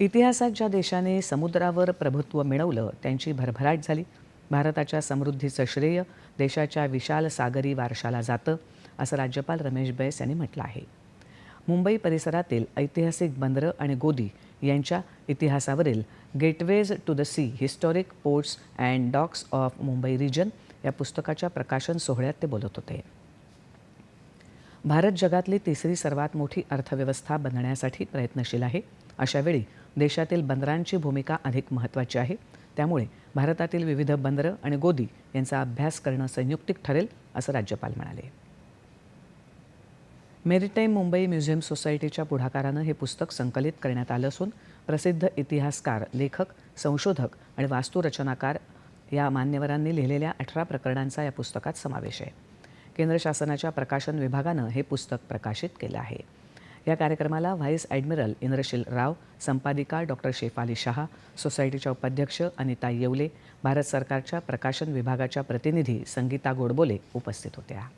इतिहासात ज्या देशाने समुद्रावर प्रभुत्व मिळवलं त्यांची भरभराट झाली. भारताच्या समृद्धीचं श्रेय देशाच्या विशाल सागरी वारशाला जातं असं राज्यपाल रमेश बैस यांनी म्हटलं आहे. मुंबई परिसरातील ऐतिहासिक बंदरं आणि गोदी यांच्या इतिहासावरील gateways to the sea historic ports and docks of Mumbai region या पुस्तकाच्या प्रकाशन सोहळ्यात ते बोलत होते. भारत जगातली तिसरी सर्वात मोठी अर्थव्यवस्था बनण्यासाठी प्रयत्नशील आहे. अशावेळी देशातील बंदरांची भूमिका अधिक महत्त्वाची आहे. त्यामुळे भारतातील विविध बंदरं आणि गोदी यांचा अभ्यास करणं संयुक्तिक ठरेल असं राज्यपाल म्हणाले. मेरिटाईम मुंबई म्युझियम सोसायटीच्या पुढाकारानं हे पुस्तक संकलित करण्यात आलं असून प्रसिद्ध इतिहासकार लेखक संशोधक आणि वास्तुरचनाकार या मान्यवरांनी लिहिलेल्या अठरा प्रकरणांचा या पुस्तकात समावेश आहे. केंद्र शासनाच्या प्रकाशन विभागानं हे पुस्तक प्रकाशित केलं आहे. या कार्यक्रमाला व्हाईस ॲडमिरल इंद्रशील राव संपादिका डॉक्टर शेफाली शहा सोसायटीच्या उपाध्यक्ष अनिता येवले भारत सरकारच्या प्रकाशन विभागाच्या प्रतिनिधी संगीता गोडबोले उपस्थित होत्या.